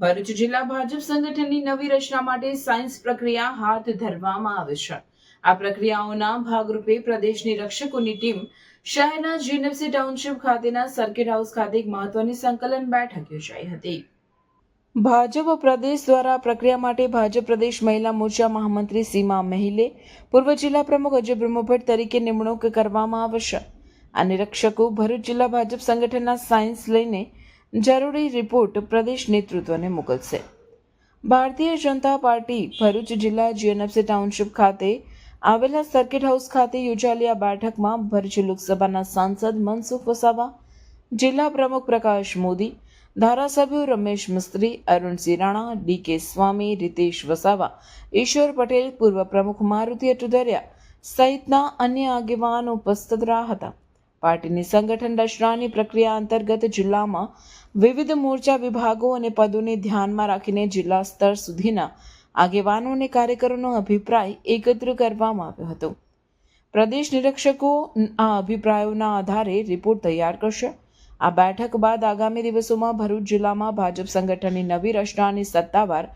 ભરૂચ જિલ્લા ભાજપ સંગઠનની નવી રચના માટે સાયન્સ પ્રક્રિયા હાથ ધરવામાં આવે છે. આ પ્રક્રિયાઓના ભાગરૂપે પ્રદેશની રક્ષકોની ટીમ શહેરના જીએનએફસી ટાઉનશીપ ખાતેના સર્કિટ હાઉસ ખાતે એક મહત્વની સંકલન બેઠક યોજાઈ હતી. ભાજપ પ્રદેશ દ્વારા પ્રક્રિયા માટે ભાજપ પ્રદેશ મહિલા મોરચા મહામંત્રી સીમા મહિલે, પૂર્વ જિલ્લા પ્રમુખ અજય બ્રહ્મભટ્ટ તરીકે નિમણૂક કરવામાં આવશે આ નિરીક્ષકો ભરૂચ જિલ્લા ભાજપ સંગઠનના સાયન્સ લઈને જરૂરી રિપોર્ટ પ્રદેશ નેતૃત્વને મોકલશે. ભારતીય જનતા પાર્ટી ભરૂચ જિલ્લા જીએનએફસી ટાઉનશીપ ખાતે આવેલા સર્કિટ હાઉસ ખાતે યોજાયેલી આ બેઠકમાં ભરૂચ લોકસભાના સાંસદ મનસુખ વસાવા, જિલ્લા પ્રમુખ પ્રકાશ મોદી, ધારાસભ્યો રમેશ મિસ્ત્રી, અરુણસિંહ રાણા ડીકે સ્વામી, રીતેશ વસાવા, ઈશ્વર પટેલ, પૂર્વ પ્રમુખ મારુતિ અટુદરિયા સહિતના અન્ય આગેવાનો ઉપસ્થિત રહ્યા હતા. પાર્ટીની સંગઠન રચનાની પ્રક્રિયા અંતર્ગત જિલ્લામાં વિવિધ મોરચા વિભાગો અને પદોને ધ્યાનમાં રાખીને જિલ્લા સ્તર સુધીના આગેવાનો અને કાર્યકરોનો અભિપ્રાય એકત્ર કરવામાં આવ્યો હતો. પ્રદેશ નિરીક્ષકો આ અભિપ્રાયોના આધારે રિપોર્ટ તૈયાર કરશે. આ બેઠક બાદ આગામી દિવસોમાં ભરૂચ જિલ્લામાં ભાજપ સંગઠનની નવી રચનાની સત્તાવાર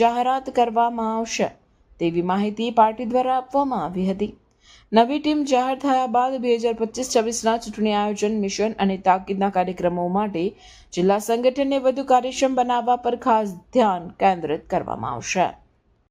જાહેરાત કરવામાં આવશે. તેવી માહિતી પાર્ટી દ્વારા આપવામાં આવી હતી. નવી ટીમ જાહેર થયા બાદ બે હજાર પચીસ છવ્વીસના ચૂંટણી આયોજન મિશન અને તાકીદના કાર્યક્રમો માટે જિલ્લા સંગઠનને વધુ કાર્યક્ષમ બનાવવા પર ખાસ ધ્યાન કેન્દ્રિત કરવામાં આવશે.